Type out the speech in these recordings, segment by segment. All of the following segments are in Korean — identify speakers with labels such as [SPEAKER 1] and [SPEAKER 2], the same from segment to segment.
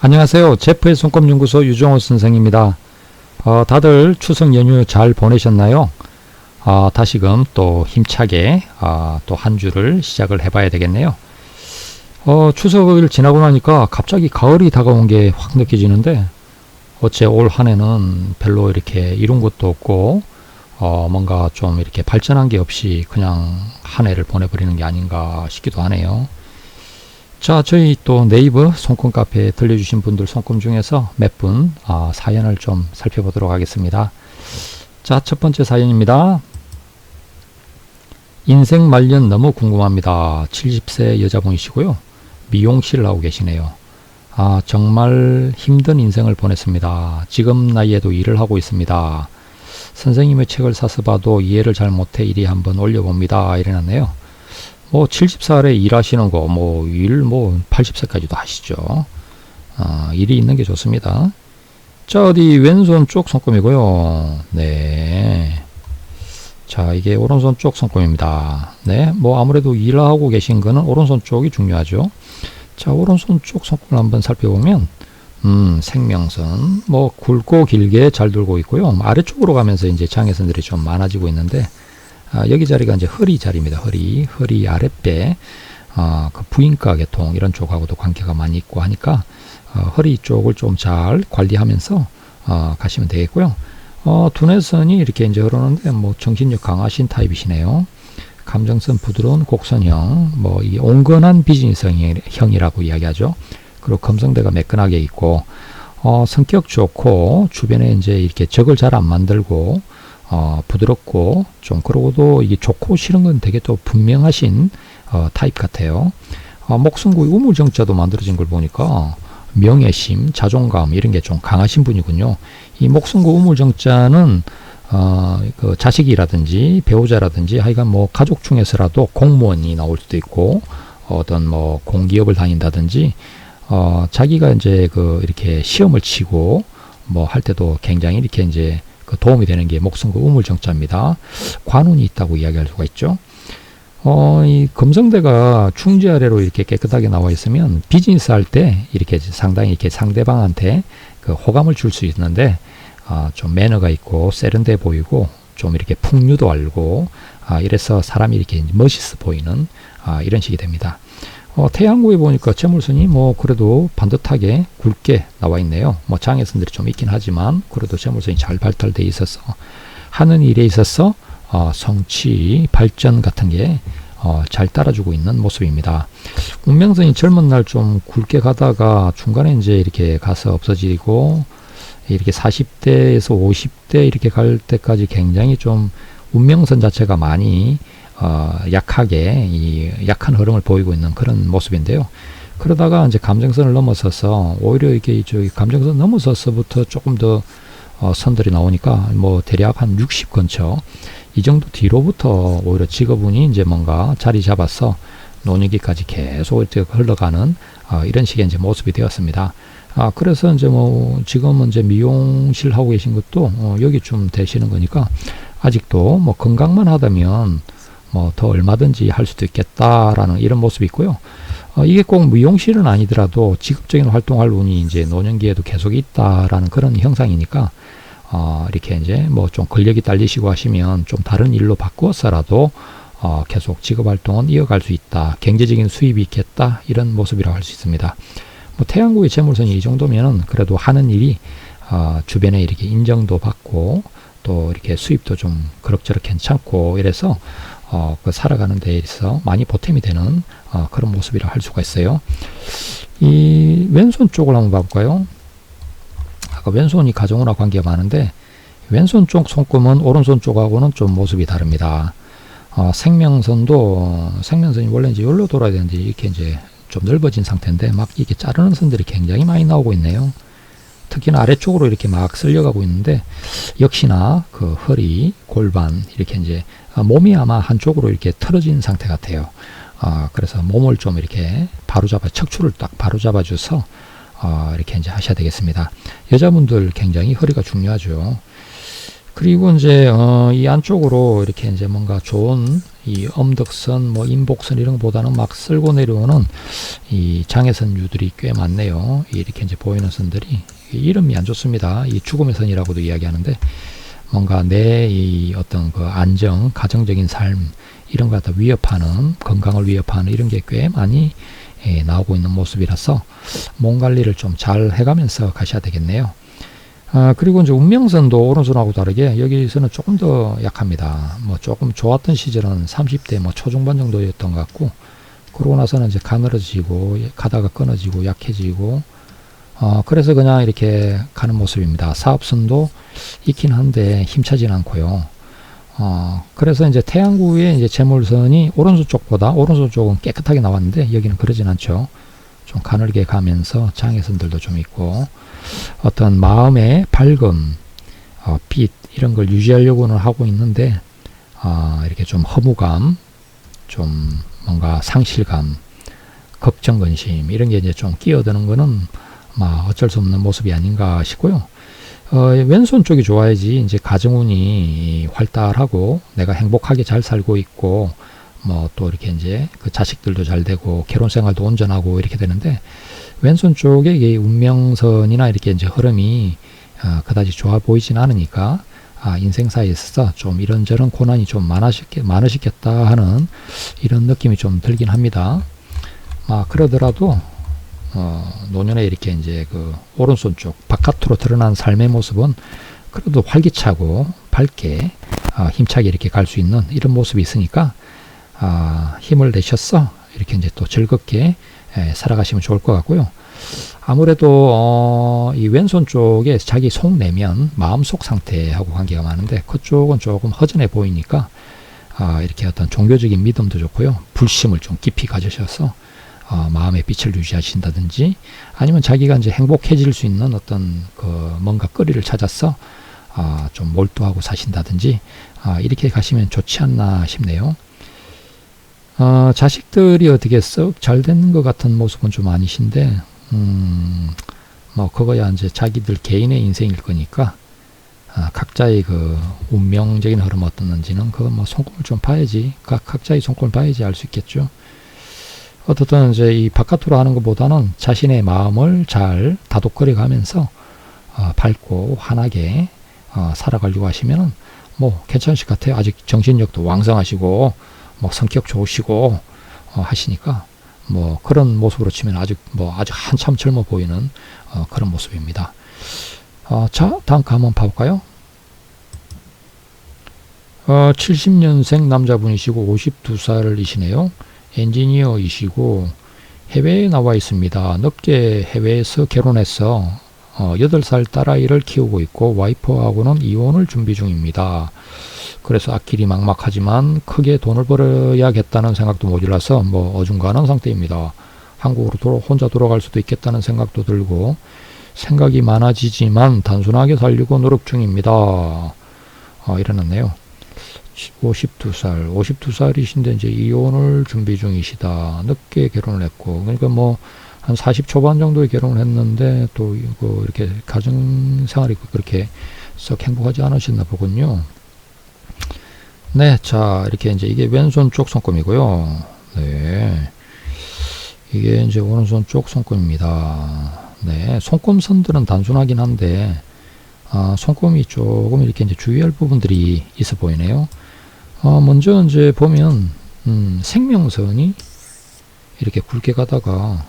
[SPEAKER 1] 안녕하세요. 제프의 손꼽연구소 유정호 선생입니다. 어, 다들 추석 연휴 잘 보내셨나요? 어, 다시금 또 힘차게 어, 또한 주를 시작을 해봐야 되겠네요. 어, 추석을 지나고 나니까 갑자기 가을이 다가온 게 확 느껴지는데 어째 올 한 해는 별로 이렇게 이룬 것도 없고 어, 뭔가 좀 이렇게 발전한 게 없이 그냥 한 해를 보내버리는 게 아닌가 싶기도 하네요. 자, 저희 또 네이버 손금 카페에 들려주신 분들 손금 중에서 몇분 아, 사연을 좀 살펴보도록 하겠습니다. 자, 첫 번째 사연입니다. 인생 말년 너무 궁금합니다. 70세 여자분이시고요. 미용실을 하고 계시네요. 아, 정말 힘든 인생을 보냈습니다. 지금 나이에도 일을 하고 있습니다. 선생님의 책을 사서 봐도 이해를 잘 못해 일이 한번 올려봅니다. 이래놨네요. 뭐 70살에 일하시는 거 뭐 일 뭐 80세까지도 하시죠. 아, 일이 있는 게 좋습니다. 자 어디 왼손 쪽 손금이고요. 네. 자 이게 오른손 쪽 손금입니다. 네. 뭐 아무래도 일하고 계신 거는 오른손 쪽이 중요하죠. 자 오른손 쪽 손금을 한번 살펴보면 음, 생명선 뭐 굵고 길게 잘 돌고 있고요. 아래쪽으로 가면서 이제 장애선들이 좀 많아지고 있는데 아, 여기 자리가 이제 허리 자리입니다. 허리, 허리 아랫배, 아, 그 부인과 계통 이런 쪽하고도 관계가 많이 있고 하니까 어, 허리 쪽을 좀 잘 관리하면서 어, 가시면 되겠고요. 어, 두뇌선이 이렇게 이제 흐르는데 뭐 정신력 강하신 타입이시네요. 감정선 부드러운 곡선형, 뭐 이 온건한 비즈니스형이라고 이야기하죠. 그리고 검성대가 매끈하게 있고 어, 성격 좋고 주변에 이제 이렇게 적을 잘 안 만들고 어, 부드럽고 좀 그러고도 이게 좋고 싫은 건 되게 또 분명하신 어, 타입 같아요. 어, 목숨구 우물정자도 만들어진 걸 보니까 명예심, 자존감 이런 게 좀 강하신 분이군요. 이 목숨구 우물정자는 어, 그 자식이라든지 배우자라든지 하여간 뭐 가족 중에서라도 공무원이 나올 수도 있고 어떤 뭐 공기업을 다닌다든지 어, 자기가 이제 그 이렇게 시험을 치고 뭐 할 때도 굉장히 이렇게 이제 그 도움이 되는 게 목성구 우물정자입니다. 관운이 있다고 이야기할 수가 있죠. 어, 이 금성대가 충지 아래로 이렇게 깨끗하게 나와 있으면 비즈니스 할 때 이렇게 상당히 이렇게 상대방한테 그 호감을 줄 수 있는데 아, 좀 매너가 있고 세련돼 보이고 좀 이렇게 풍류도 알고 아, 이래서 사람이 이렇게 멋있어 보이는 아, 이런 식이 됩니다. 어, 태양구에 보니까 재물선이 뭐 그래도 반듯하게 굵게 나와 있네요. 뭐 장애선들이 좀 있긴 하지만 그래도 재물선이 잘 발달돼 있어서 하는 일에 있어서 어, 성취, 발전 같은 게 어, 잘 따라주고 있는 모습입니다. 운명선이 젊은 날 좀 굵게 가다가 중간에 이제 이렇게 가서 없어지고 이렇게 40대에서 50대 이렇게 갈 때까지 굉장히 좀 운명선 자체가 많이 어, 약하게 이 약한 흐름을 보이고 있는 그런 모습인데요. 그러다가 이제 감정선을 넘어서서 오히려 이게 저기 감정선 넘어서서부터 조금 더 어, 선들이 나오니까 뭐 대략 한 60 근처 이 정도 뒤로부터 오히려 직업운이 이제 뭔가 자리 잡아서 노년기까지 계속 이렇게 흘러가는 어, 이런 식의 이제 모습이 되었습니다. 아, 그래서 이제 뭐 지금은 이제 미용실 하고 계신 것도 어, 여기쯤 되시는 거니까 아직도 뭐 건강만 하다면 뭐 더 얼마든지 할 수도 있겠다라는 이런 모습이 있고요. 어, 이게 꼭 미용실은 아니더라도 직업적인 활동할 운이 이제 노년기에도 계속 있다라는 그런 형상이니까 어, 이렇게 이제 뭐좀 근력이 딸리시고 하시면 좀 다른 일로 바꾸어서라도 어, 계속 직업 활동은 이어갈 수 있다. 경제적인 수입이 있겠다. 이런 모습이라고 할 수 있습니다. 뭐 태양국의 재물선이 이 정도면은 그래도 하는 일이 어, 주변에 이렇게 인정도 받고 또 이렇게 수입도 좀 그럭저럭 괜찮고 이래서 어, 그 살아가는 데 있어서 많이 보탬이 되는 어, 그런 모습이라 할 수가 있어요. 이 왼손 쪽을 한번 봐볼까요? 아까 왼손이 가정우나 관계가 많은데 왼손 쪽 손금은 오른손 쪽하고는 좀 모습이 다릅니다. 어, 생명선도 생명선이 원래 이제 열로 돌아야 되는데 이렇게 이제 좀 넓어진 상태인데 막 이렇게 자르는 선들이 굉장히 많이 나오고 있네요. 특히나 아래쪽으로 이렇게 막 쓸려가고 있는데 역시나 그 허리, 골반 이렇게 이제 아, 몸이 아마 한쪽으로 이렇게 틀어진 상태 같아요. 어, 그래서 몸을 좀 이렇게 바로잡아 척추를 딱 바로잡아 줘서 어, 이렇게 이제 하셔야 되겠습니다. 여자분들 굉장히 허리가 중요하죠. 그리고 이제 어, 이 안쪽으로 이렇게 이제 뭔가 좋은 이 엄덕선, 뭐 인복선 이런 것보다는 막 쓸고 내려오는 이 장애선 유들이 꽤 많네요. 이렇게 이제 보이는 선들이 이름이 안 좋습니다. 이 죽음의 선이라고도 이야기하는데 뭔가 내 이 어떤 그 안정, 가정적인 삶 이런 걸 갖다 위협하는 건강을 위협하는 이런 게 꽤 많이 예, 나오고 있는 모습이라서 몸 관리를 좀 잘 해가면서 가셔야 되겠네요. 아, 그리고 이제 운명선도 오른손하고 다르게 여기서는 조금 더 약합니다. 뭐 조금 좋았던 시절은 30대 뭐 초중반 정도였던 것 같고 그러고 나서는 이제 가늘어지고 가다가 끊어지고 약해지고 어, 그래서 그냥 이렇게 가는 모습입니다. 사업선도 있긴 한데 힘차진 않고요. 어, 그래서 이제 태양구의 이제 재물선이 오른손 쪽보다 오른손 쪽은 깨끗하게 나왔는데 여기는 그러진 않죠. 좀 가늘게 가면서 장애선들도 좀 있고 어떤 마음의 밝음, 어, 빛 이런 걸 유지하려고는 하고 있는데 어, 이렇게 좀 허무감, 좀 뭔가 상실감, 걱정, 근심 이런 게 이제 좀 끼어드는 거는 막 어쩔 수 없는 모습이 아닌가 싶고요. 어, 왼손 쪽이 좋아야지 이제 가정운이 활달하고 내가 행복하게 잘 살고 있고 뭐 또 이렇게 이제 그 자식들도 잘 되고 결혼 생활도 온전하고 이렇게 되는데 왼손 쪽에 이 운명선이나 이렇게 이제 흐름이 어, 그다지 좋아 보이진 않으니까 아, 인생사에 있어서 좀 이런저런 고난이 좀 많으시겠, 많으시겠다 하는 이런 느낌이 좀 들긴 합니다. 아, 그러더라도 어, 노년에 이렇게 이제 그 오른손 쪽 바깥으로 드러난 삶의 모습은 그래도 활기차고 밝게 어, 힘차게 이렇게 갈 수 있는 이런 모습이 있으니까 아, 힘을 내셔서 이렇게 이제 또 즐겁게 에, 살아가시면 좋을 것 같고요. 아무래도 어, 이 왼손 쪽에 자기 속 내면 마음 속 상태하고 관계가 많은데 그쪽은 조금 허전해 보이니까 아, 이렇게 어떤 종교적인 믿음도 좋고요. 불심을 좀 깊이 가지셔서 어, 마음의 빛을 유지하신다든지 아니면 자기가 이제 행복해질 수 있는 어떤 그 뭔가 거리를 찾아서 어, 좀 몰두하고 사신다든지 어, 이렇게 가시면 좋지 않나 싶네요. 어, 자식들이 어떻게 썩 잘 되는 것 같은 모습은 좀 아니신데, 음, 뭐, 그거야 이제 자기들 개인의 인생일 거니까, 아, 각자의 그 운명적인 흐름 어떻는지는 그거 뭐 손금을 좀 봐야지, 각, 각자의 손금을 봐야지 알 수 있겠죠. 어떻든 이제 이 바깥으로 하는 것보다는 자신의 마음을 잘 다독거려 가면서 어, 밝고 환하게 어, 살아가려고 하시면은 뭐 괜찮으실 것 같아요. 아직 정신력도 왕성하시고 뭐 성격 좋으시고 어, 하시니까 뭐 그런 모습으로 치면 아직 뭐 아직 한참 젊어 보이는 어, 그런 모습입니다. 어, 자 다음 거 한번 봐볼까요? 어, 70년생 남자분이시고 52살이시네요. 엔지니어이시고 해외에 나와 있습니다. 늦게 해외에서 결혼해서 어, 8살 딸아이를 키우고 있고 와이프하고는 이혼을 준비 중입니다. 그래서 앞길이 막막하지만 크게 돈을 벌어야겠다는 생각도 모질라서 뭐 어중간한 상태입니다. 한국으로 돌아, 혼자 돌아갈 수도 있겠다는 생각도 들고 생각이 많아지지만 단순하게 살려고 노력 중입니다. 어, 이러는네요. 52살, 52살이신데 이제 이혼을 준비 중이시다. 늦게 결혼을 했고, 그러니까 뭐 한 40 초반 정도에 결혼을 했는데 또 이거 이렇게 가정 생활이 그렇게 썩 행복하지 않으셨나 보군요. 네, 자 이렇게 이제 이게 왼손 쪽 손금이고요. 네, 이게 이제 오른손 쪽 손금입니다. 네, 손금 선들은 단순하긴 한데 아, 손금이 조금 이렇게 이제 주의할 부분들이 있어 보이네요. 어, 먼저 이제 보면 음, 생명선이 이렇게 굵게 가다가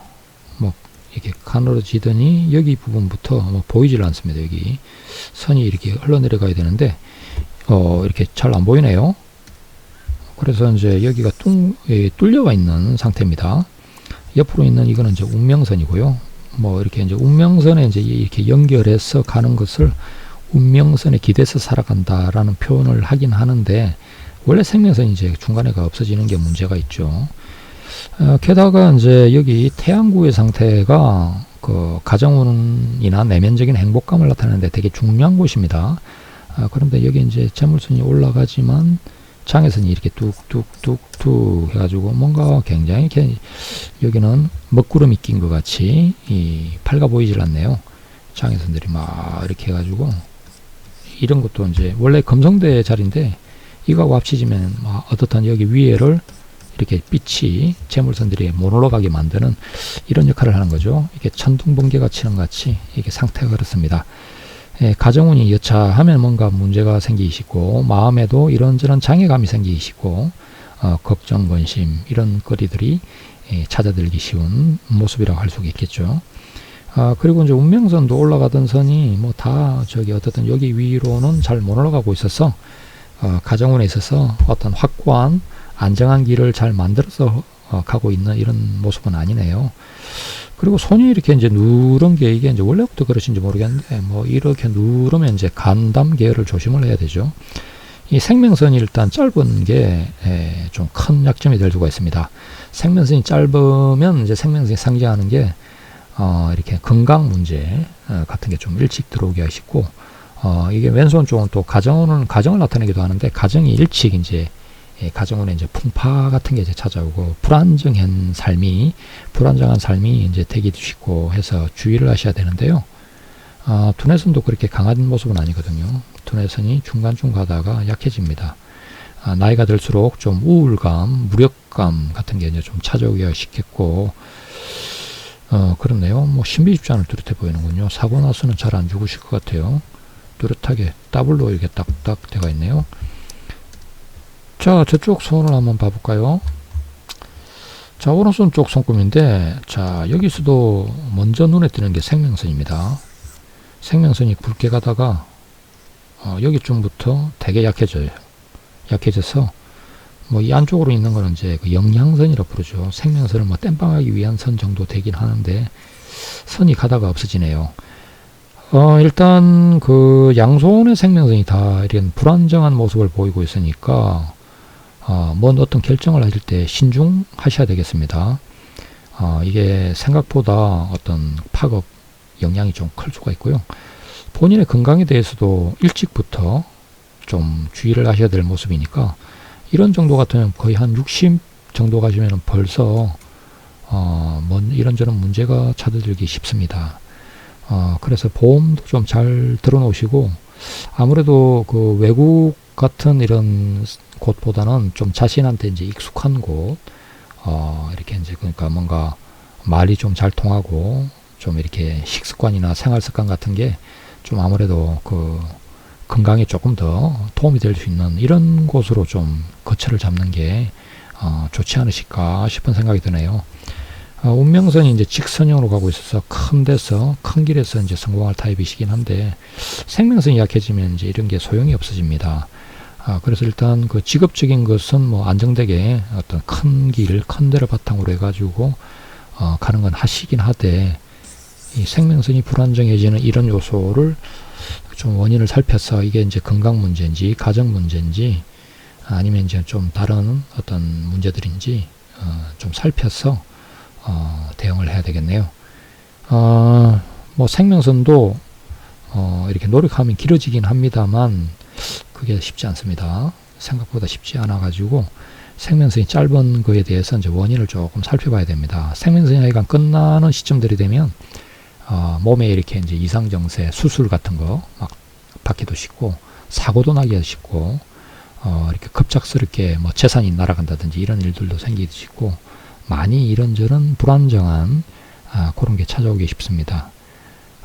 [SPEAKER 1] 뭐 이렇게 가늘어지더니 여기 부분부터 뭐 보이질 않습니다. 여기 선이 이렇게 흘러내려가야 되는데 어, 이렇게 잘 안 보이네요. 그래서 이제 여기가 뚱, 예, 뚫려가 있는 상태입니다. 옆으로 있는 이거는 이제 운명선이고요. 뭐 이렇게 이제 운명선에 이제 이렇게 연결해서 가는 것을 운명선에 기대서 살아간다라는 표현을 하긴 하는데 원래 생명선이 이제 중간에가 없어지는 게 문제가 있죠. 어, 게다가 이제 여기 태양구의 상태가 그 가정운이나 내면적인 행복감을 나타내는데 되게 중요한 곳입니다. 아, 그런데 여기 이제 재물선이 올라가지만 장애선이 이렇게 뚝뚝뚝뚝 해가지고 뭔가 굉장히 이렇게 여기는 먹구름이 낀 것 같이 이 밝아 보이질 않네요. 장애선들이 막 이렇게 해가지고 이런 것도 이제 원래 금성대 자리인데 이거하고 합치지면 뭐 어떻든 여기 위에를 이렇게 빛이 재물선들이 못 올라가게 만드는 이런 역할을 하는 거죠. 이게 천둥번개가 치는 것 같이 이게 상태가 그렇습니다. 예, 가정운이 여차하면 뭔가 문제가 생기시고 마음에도 이런저런 장애감이 생기시고 어, 걱정, 근심 이런 거리들이 예, 찾아들기 쉬운 모습이라고 할 수가 있겠죠. 아, 그리고 이제 운명선도 올라가던 선이 뭐 다 저기 어떻든 여기 위로는 잘 못 올라가고 있어서 어, 가정운에 있어서 어떤 확고한 안정한 길을 잘 만들어서 어, 가고 있는 이런 모습은 아니네요. 그리고 손이 이렇게 이제 누른 게 이게 이제 원래부터 그러신지 모르겠는데 뭐 이렇게 누르면 이제 간담 계열을 조심을 해야 되죠. 이 생명선이 일단 짧은 게 좀 큰 약점이 될 수가 있습니다. 생명선이 짧으면 이제 생명선이 상징하는 게 어, 이렇게 건강 문제 어, 같은 게 좀 일찍 들어오기가 쉽고 어, 이게 왼손 쪽은 또 가정은 가정을 나타내기도 하는데 가정이 일찍 이제 예, 가정운에 이제 풍파 같은 게 이제 찾아오고 불안정한 삶이 불안정한 삶이 이제 되기도 쉽고 해서 주의를 하셔야 되는데요. 아, 두뇌선도 그렇게 강한 모습은 아니거든요. 두뇌선이 중간중 가다가 약해집니다. 아, 나이가 들수록 좀 우울감, 무력감 같은 게 이제 좀 찾아오기가 쉽겠고, 어, 그렇네요. 뭐 신비집단을 뚜렷해 보이는군요. 사고 나서는 잘 안 죽으실 것 같아요. 뚜렷하게 더블로 이렇게 딱딱 되어 있네요. 자, 저쪽 손을 한번 봐볼까요? 자, 오른손 쪽 손금인데, 자, 여기서도 먼저 눈에 띄는 게 생명선입니다. 생명선이 굵게 가다가, 어, 여기쯤부터 되게 약해져요. 약해져서, 뭐, 이 안쪽으로 있는 거는 이제 그 영양선이라고 부르죠. 생명선을 뭐 땜빵하기 위한 선 정도 되긴 하는데, 선이 가다가 없어지네요. 어, 일단 그 양손의 생명선이 다 이런 불안정한 모습을 보이고 있으니까, 어, 뭔 어떤 결정을 하실 때 신중하셔야 되겠습니다. 어, 이게 생각보다 어떤 파급 영향이 좀 클 수가 있고요. 본인의 건강에 대해서도 일찍부터 좀 주의를 하셔야 될 모습이니까 이런 정도 같으면 거의 한 60 정도 가시면 벌써 어, 뭔 이런저런 문제가 찾아들기 쉽습니다. 어, 그래서 보험도 좀 잘 들어놓으시고 아무래도 그 외국 같은 이런 곳보다는 좀 자신한테 이제 익숙한 곳, 어, 이렇게 이제 그러니까 뭔가 말이 좀 잘 통하고 좀 이렇게 식습관이나 생활 습관 같은 게 좀 아무래도 그 건강에 조금 더 도움이 될 수 있는 이런 곳으로 좀 거처를 잡는 게 어, 좋지 않으실까 싶은 생각이 드네요. 어, 운명선이 이제 직선형으로 가고 있어서 큰 데서 큰 길에서 이제 성공할 타입이시긴 한데 생명선이 약해지면 이제 이런 게 소용이 없어집니다. 아, 그래서 일단 그 직업적인 것은 뭐 안정되게 어떤 큰 길, 큰 데를 바탕으로 해가지고 어, 가는 건 하시긴 하되 이 생명선이 불안정해지는 이런 요소를 좀 원인을 살펴서 이게 이제 건강 문제인지 가정 문제인지 아니면 이제 좀 다른 어떤 문제들인지 어, 좀 살펴서 어, 대응을 해야 되겠네요. 어, 뭐 생명선도 어, 이렇게 노력하면 길어지긴 합니다만 그게 쉽지 않습니다. 생각보다 쉽지 않아 가지고 생명선이 짧은 거에 대해서 이제 원인을 조금 살펴봐야 됩니다. 생명선이 끝나는 시점들이 되면 어, 몸에 이렇게 이제 이상 정세, 수술 같은 거 막 받기도 쉽고 사고도 나기도 쉽고 어, 이렇게 급작스럽게 뭐 재산이 날아간다든지 이런 일들도 생기기 쉽고 많이 이런저런 불안정한 아, 그런 게 찾아오기 쉽습니다.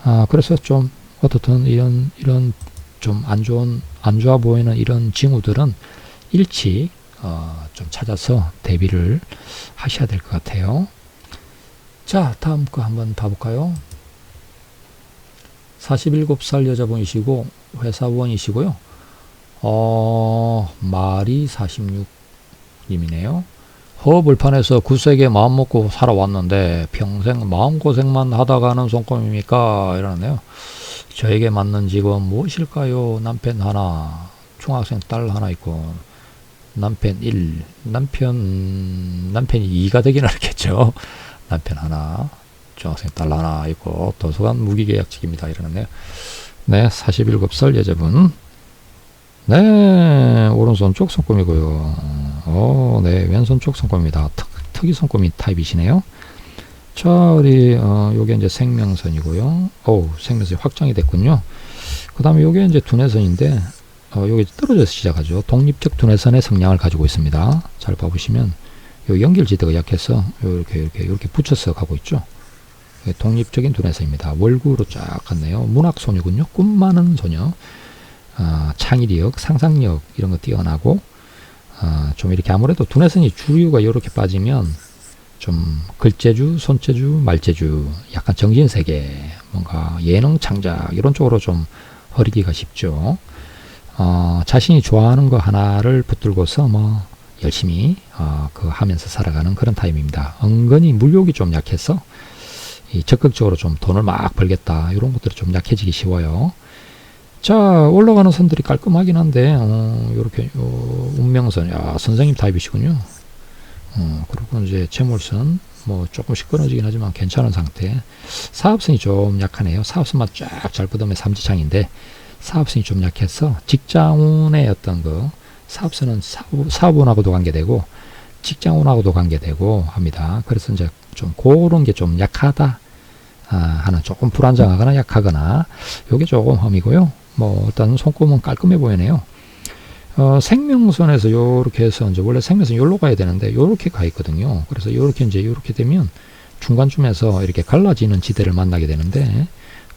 [SPEAKER 1] 아, 그래서 좀 어떻든 이런 이런 좀 안 좋은 안 좋아 보이는 이런 징후들은 일찍 어, 좀 찾아서 대비를 하셔야 될 것 같아요. 자, 다음 거 한번 봐볼까요? 47살 여자분이시고 회사원이시고요. 어, 말이 46님이네요. 허불판에서 구세게 마음 먹고 살아왔는데 평생 마음고생만 하다가는 손꼽입니까? 이러네요. 저에게 맞는 직업 무엇일까요? 남편 하나, 중학생 딸 하나 있고, 남편 1, 남편, 남편이 2가 되긴 하겠죠. 남편 하나, 중학생 딸 하나 있고, 도서관 무기계약직입니다. 이러네요. 네, 47살 여자분. 네, 오른손 쪽 손금이고요. 어, 네, 왼손 쪽 손금입니다. 특, 특이 손금이 타입이시네요. 자, 우리, 어, 요게 이제 생명선이고요. 오, 생명선이 확장이 됐군요. 그 다음에 요게 이제 두뇌선인데, 어, 여기 떨어져서 시작하죠. 독립적 두뇌선의 성향을 가지고 있습니다. 잘 봐보시면 요 연결지대가 약해서 이렇게 이렇게 이렇게 붙여서 가고 있죠. 이게 독립적인 두뇌선입니다. 월구로 쫙 갔네요. 문학 소녀군요. 꿈 많은 소녀. 아, 창의력, 상상력 이런 거 뛰어나고 아, 좀 이렇게 아무래도 두뇌선이 주류가 이렇게 빠지면 좀 글재주, 손재주, 말재주, 약간 정신세계, 뭔가 예능 창작 이런 쪽으로 좀 허리기가 쉽죠. 어, 자신이 좋아하는 거 하나를 붙들고서 뭐 열심히 어, 그 하면서 살아가는 그런 타입입니다. 은근히 물욕이 좀 약해서 이 적극적으로 좀 돈을 막 벌겠다 이런 것들이 좀 약해지기 쉬워요. 자 올라가는 선들이 깔끔하긴 한데 어, 이렇게 운명선, 야 선생님 타입이시군요. 어, 그리고 이제 재물선 뭐 조금씩 끊어지긴 하지만 괜찮은 상태. 사업선이 좀 약하네요. 사업선만 쫙잘 뻗으면 삼지창인데 사업선이 좀 약해서 직장운의 어떤 그 사업선은 사업, 사업운하고도 관계되고 직장운하고도 관계되고 합니다. 그래서 이제 좀 그런 게 좀 약하다 아, 하는 조금 불안정하거나 약하거나 요게 조금 험이고요. 뭐 일단 손꼽은 깔끔해 보이네요. 어, 생명선에서 요렇게 해서 이제 원래 생명선 요로 가야 되는데 요렇게 가 있거든요. 그래서 요렇게 이제 요렇게 되면 중간쯤에서 이렇게 갈라지는 지대를 만나게 되는데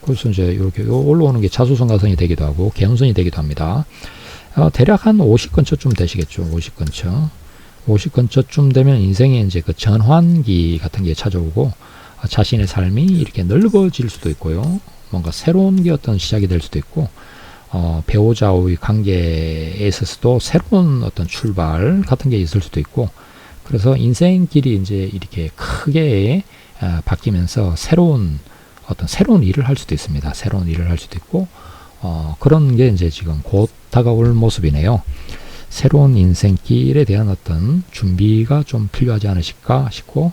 [SPEAKER 1] 그래서 이제 이렇게 올라오는 게 자수선 가선이 되기도 하고 개운선이 되기도 합니다. 어, 대략 한 50 근처쯤 되시겠죠. 50 근처. 50 근처쯤 되면 인생에 이제 그 전환기 같은 게 찾아오고 어, 자신의 삶이 이렇게 넓어질 수도 있고요. 뭔가 새로운 게 어떤 시작이 될 수도 있고 어, 배우자의 관계에 있어서도 새로운 어떤 출발 같은 게 있을 수도 있고 그래서 인생길이 이제 이렇게 크게 어, 바뀌면서 새로운 어떤 새로운 일을 할 수도 있습니다. 새로운 일을 할 수도 있고 어, 그런 게 이제 지금 곧 다가올 모습이네요. 새로운 인생길에 대한 어떤 준비가 좀 필요하지 않으실까 싶고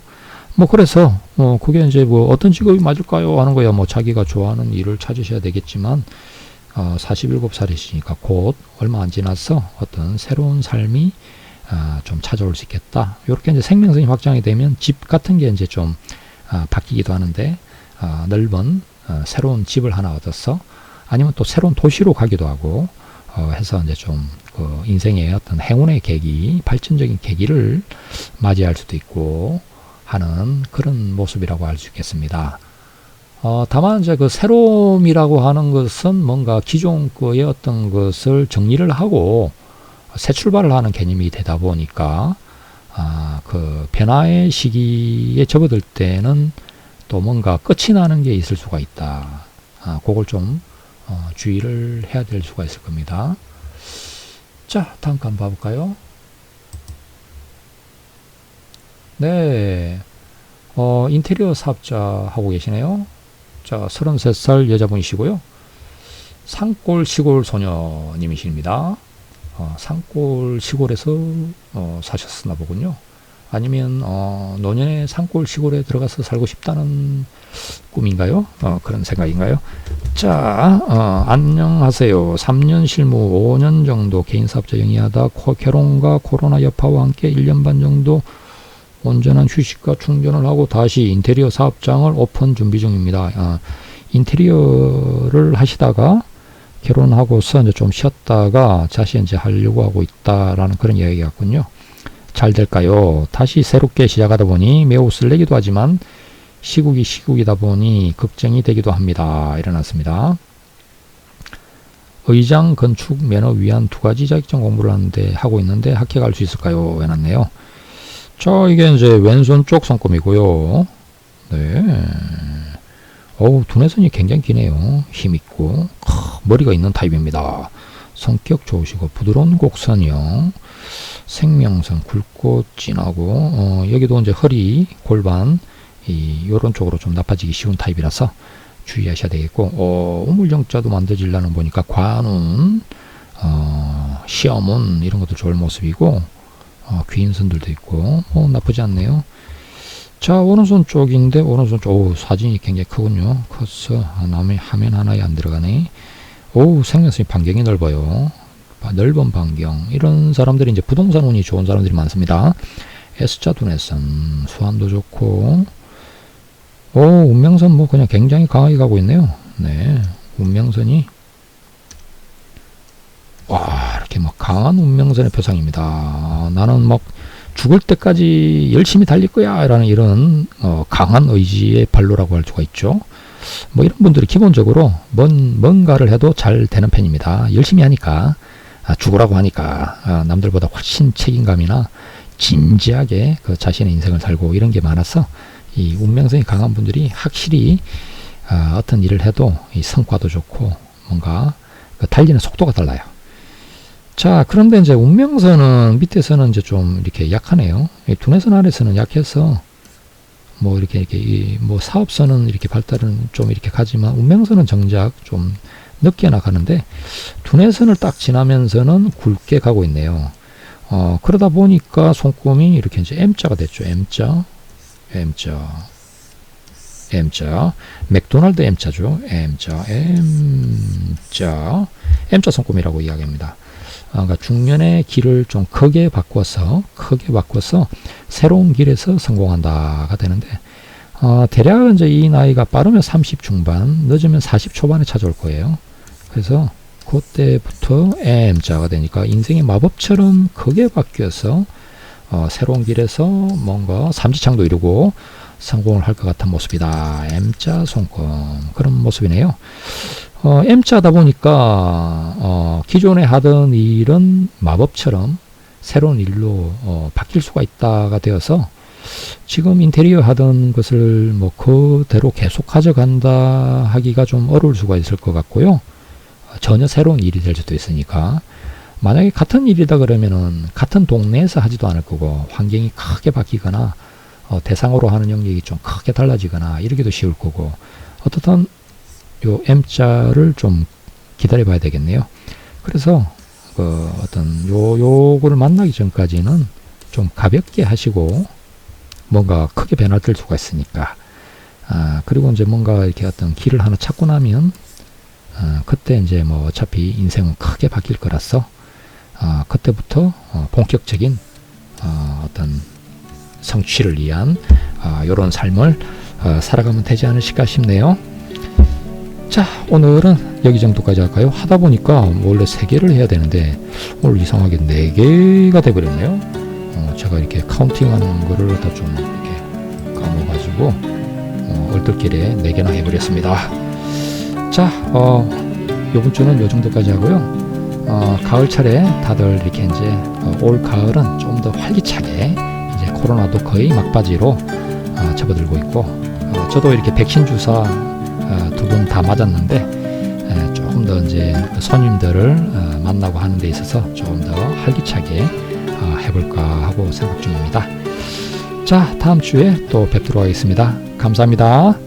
[SPEAKER 1] 뭐 그래서 뭐 그게 이제 뭐 어떤 직업이 맞을까요 하는 거야 뭐 자기가 좋아하는 일을 찾으셔야 되겠지만 어, 47살이시니까 곧 얼마 안 지나서 어떤 새로운 삶이 어, 좀 찾아올 수 있겠다. 이렇게 이제 생명성이 확장이 되면 집 같은 게 이제 좀 어, 바뀌기도 하는데 어, 넓은 어, 새로운 집을 하나 얻어서 아니면 또 새로운 도시로 가기도 하고 어, 해서 이제 좀 그 인생의 어떤 행운의 계기, 발전적인 계기를 맞이할 수도 있고 하는 그런 모습이라고 할 수 있겠습니다. 어, 다만 이제 그 새로움이라고 하는 것은 뭔가 기존 거의 어떤 것을 정리를 하고 새 출발을 하는 개념이 되다 보니까 아, 그 변화의 시기에 접어들 때는 또 뭔가 끝이 나는 게 있을 수가 있다. 아, 그걸 좀 어, 주의를 해야 될 수가 있을 겁니다. 자, 다음 거 한번 봐볼까요? 네, 어, 인테리어 사업자 하고 계시네요. 자, 33살 여자분이시고요. 산골 시골 소녀님이십니다. 어, 산골 시골에서 어, 사셨나 보군요. 아니면 어, 노년에 산골 시골에 들어가서 살고 싶다는 꿈인가요? 어, 그런 생각인가요? 자, 어, 안녕하세요. 3년 실무 5년 정도 개인 사업자 영위하다 결혼과 코로나 여파와 함께 1년 반 정도 온전한 휴식과 충전을 하고 다시 인테리어 사업장을 오픈 준비 중입니다. 아, 인테리어를 하시다가 결혼하고서 이제 좀 쉬었다가 다시 이제 하려고 하고 있다라는 그런 이야기 같군요. 잘 될까요? 다시 새롭게 시작하다 보니 매우 설레기도 하지만 시국이 시국이다 보니 걱정이 되기도 합니다. 일어났습니다. 의장 건축 매너 위한 두 가지 자격증 공부를 하는데 하고 있는데 합격할 수 있을까요? 해놨네요. 자, 이게 이제 왼손 쪽 손금이고요. 네. 어우, 두뇌선이 굉장히 기네요. 힘있고, 머리가 있는 타입입니다. 성격 좋으시고, 부드러운 곡선이요. 생명선 굵고 진하고, 어, 여기도 이제 허리, 골반, 이, 요런 쪽으로 좀 나빠지기 쉬운 타입이라서 주의하셔야 되겠고, 어, 우물정자도 만들어지려는 보니까 관운, 어, 시험운, 이런 것도 좋을 모습이고, 어, 귀인선들도 있고 어, 나쁘지 않네요. 자 오른손 쪽인데 오른손 쪽 오, 사진이 굉장히 크군요. 커서 남의 화면 하나에 안 들어가네. 오 생명성이 반경이 넓어요. 넓은 반경 이런 사람들이 이제 부동산 운이 좋은 사람들이 많습니다. S자 두뇌선 수완도 좋고 오 운명선 뭐 그냥 굉장히 강하게 가고 있네요. 네 운명선이 와 이렇게 막 강한 운명선의 표상입니다. 나는 막 죽을 때까지 열심히 달릴 거야 라는 이런 어, 강한 의지의 발로라고 할 수가 있죠. 뭐 이런 분들이 기본적으로 뭔 뭔가를 해도 잘 되는 편입니다. 열심히 하니까 아, 죽으라고 하니까 아, 남들보다 훨씬 책임감이나 진지하게 그 자신의 인생을 살고 이런 게 많아서 이 운명성이 강한 분들이 확실히 아, 어떤 일을 해도 이 성과도 좋고 뭔가 그 달리는 속도가 달라요. 자, 그런데 이제 운명선은 밑에서는 이제 좀 이렇게 약하네요. 이 두뇌선 아래서는 약해서 뭐 이렇게 이렇게 이 뭐 사업선은 이렇게 발달은 좀 이렇게 가지만 운명선은 정작 좀 늦게 나가는데 두뇌선을 딱 지나면서는 굵게 가고 있네요. 어, 그러다 보니까 손금이 이렇게 이제 M자가 됐죠. M자, M자, M자, 맥도날드 M자죠. M자, M자, M자 손금이라고 이야기합니다. 아, 그러니까 중년의 길을 좀 크게 바꿔서 크게 바꿔서 새로운 길에서 성공한다가 되는데 어, 대략 이제 이 나이가 빠르면 30 중반, 늦으면 40 초반에 찾아올 거예요. 그래서 그때부터 M자가 되니까 인생의 마법처럼 크게 바뀌어서 어, 새로운 길에서 뭔가 삼지창도 이루고 성공을 할 것 같은 모습이다. M자 손금 그런 모습이네요. 어, M자다 보니까 어, 기존에 하던 일은 마법처럼 새로운 일로 어, 바뀔 수가 있다가 되어서 지금 인테리어 하던 것을 뭐 그대로 계속 가져간다 하기가 좀 어려울 수가 있을 것 같고요. 전혀 새로운 일이 될 수도 있으니까 만약에 같은 일이다 그러면은 같은 동네에서 하지도 않을 거고 환경이 크게 바뀌거나 어, 대상으로 하는 영역이 좀 크게 달라지거나 이러기도 쉬울 거고 어떻든 요 M자를 좀 기다려 봐야 되겠네요. 그래서 그 어떤 요 요거를 만나기 전까지는 좀 가볍게 하시고 뭔가 크게 변화될 수가 있으니까 아 그리고 이제 뭔가 이렇게 어떤 길을 하나 찾고 나면 아, 그때 이제 뭐 어차피 인생은 크게 바뀔 거라서 아, 그때부터 어, 본격적인 어, 어떤 성취를 위한 아, 이런 삶을 어, 살아가면 되지 않으실까 싶네요. 자 오늘은 여기 정도까지 할까요? 하다 보니까 원래 세 개를 해야 되는데 오늘 이상하게 네 개가 돼버렸네요. 어, 제가 이렇게 카운팅하는 거를 다 좀 이렇게 까먹어가지고 어, 얼떨결에 네 개나 해버렸습니다. 자, 어, 요번 주는 요 정도까지 하고요. 어, 가을철에 다들 이렇게 이제 어, 올 가을은 좀 더 활기차게 코로나도 거의 막바지로 어, 접어들고 있고 어, 저도 이렇게 백신 주사 어, 두번다 맞았는데 에, 조금 더 이제 그 손님들을 어, 만나고 하는 데 있어서 조금 더 활기차게 어, 해볼까 하고 생각 중입니다. 자, 다음 주에 또 뵙도록 하겠습니다. 감사합니다.